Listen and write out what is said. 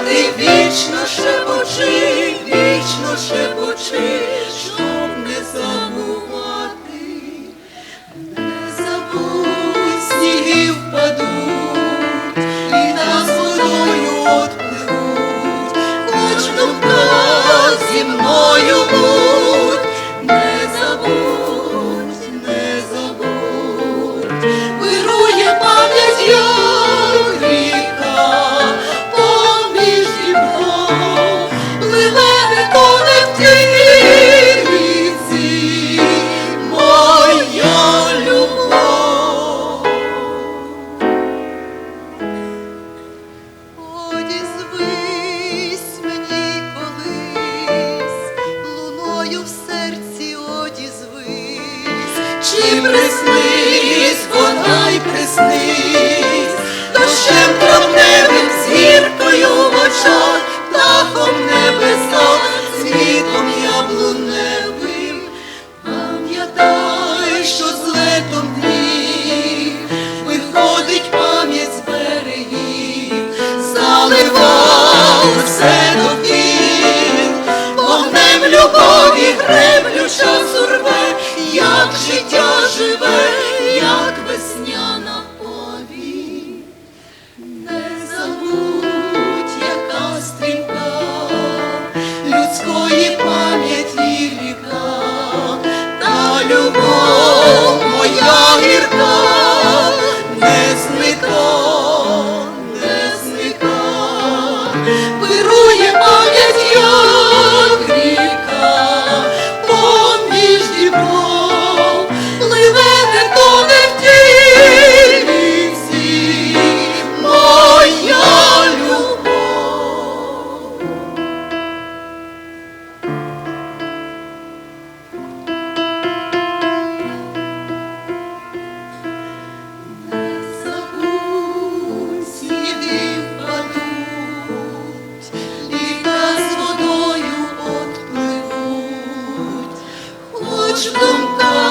ти вічно ще. ти приснись, бодай приснись, дощем про зіркою в очах, птахом небесах. вирує пам'ять. Deus nunca